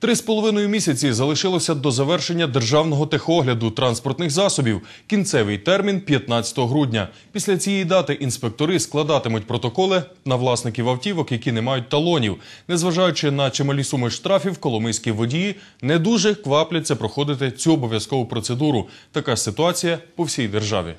Три з половиною місяці залишилося до завершення державного техогляду транспортних засобів. Кінцевий термін 15 грудня. Після цієї дати інспектори складатимуть протоколи на власників автівок, які не мають талонів. Незважаючи на чималі суми штрафів, коломийські водії не дуже квапляться проходити цю обов'язкову процедуру. Така ж ситуація по всій державі.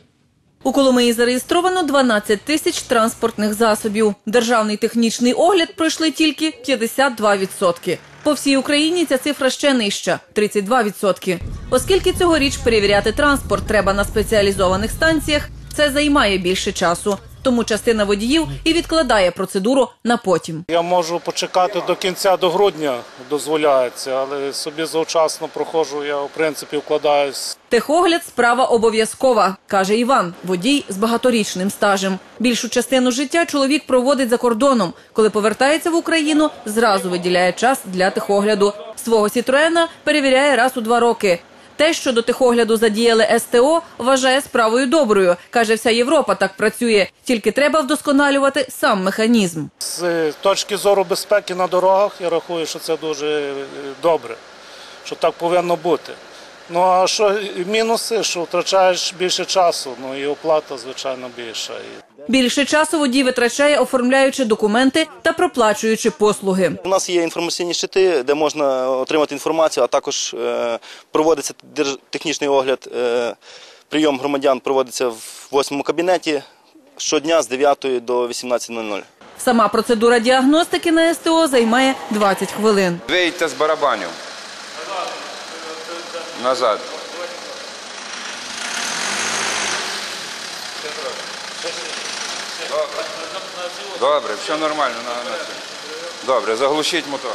У Коломиї зареєстровано 12 тисяч транспортних засобів. Державний технічний огляд пройшли тільки 52%. По всій Україні ця цифра ще нижча – 32%. Оскільки цьогоріч перевіряти транспорт треба на спеціалізованих станціях, це займає більше часу. Тому частина водіїв і відкладає процедуру на потім. Я можу почекати до кінця до грудня, дозволяється, але собі завчасно проходжу, я в принципі вкладаюсь. Техогляд – справа обов'язкова, каже Іван, водій з багаторічним стажем. Більшу частину життя чоловік проводить за кордоном. Коли повертається в Україну, зразу виділяє час для техогляду. Свого Сітроена перевіряє раз у два роки. Те, що до техогляду задіяли СТО, вважає справою доброю. Каже, вся Європа так працює. Тільки треба вдосконалювати сам механізм. З точки зору безпеки на дорогах, я рахую, що це дуже е, добре, що так повинно бути. Ну а що мінуси, що втрачаєш більше часу, ну і оплата, звичайно, більша. Більше часу водій витрачає, оформляючи документи та проплачуючи послуги. У нас є інформаційні щити, де можна отримати інформацію, а також е, проводиться технічний огляд. е, Прийом громадян проводиться в восьмому кабінеті щодня з 9 до 18.00. Сама процедура діагностики на СТО займає 20 хвилин. Вийдьте з барабанів. Назад. Добре, все нормально. На, на це. Добре, заглушіть мотор.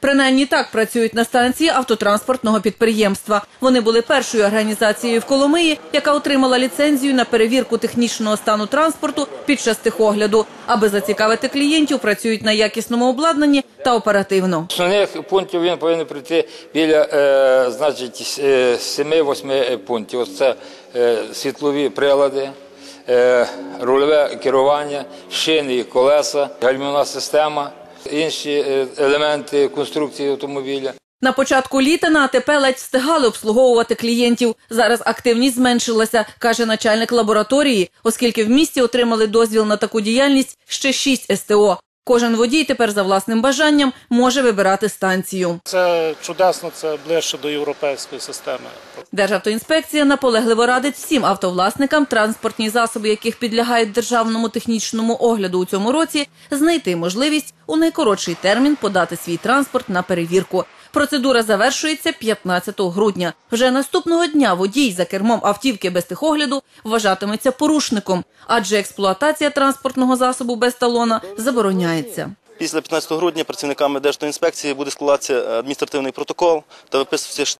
Принаймні так працюють на станції автотранспортного підприємства. Вони були першою організацією в Коломиї, яка отримала ліцензію на перевірку технічного стану транспорту під час техогляду. Аби зацікавити клієнтів, працюють на якісному обладнанні та оперативно. Основних пунктів він повинен прийти біля е, значить, е, 7-8 пунктів. Ось це е, світлові прилади, е, рульове керування, шини, і колеса, гальмівна система, інші е, елементи конструкції автомобіля. На початку літа на АТП ледь встигали обслуговувати клієнтів. Зараз активність зменшилася, каже начальник лабораторії, оскільки в місті отримали дозвіл на таку діяльність ще шість СТО. Кожен водій тепер за власним бажанням може вибирати станцію. це чудесно, це ближче до європейської системи. Державтоінспекція наполегливо радить всім автовласникам, транспортні засоби, яких підлягають державному технічному огляду у цьому році, знайти можливість у найкоротший термін подати свій транспорт на перевірку. Процедура завершується 15 грудня. Вже наступного дня водій за кермом автівки без тихогляду вважатиметься порушником, адже експлуатація транспортного засобу без талона забороняється. Після 15 грудня працівниками Держтоінспекції буде складатися адміністративний протокол та виписуватися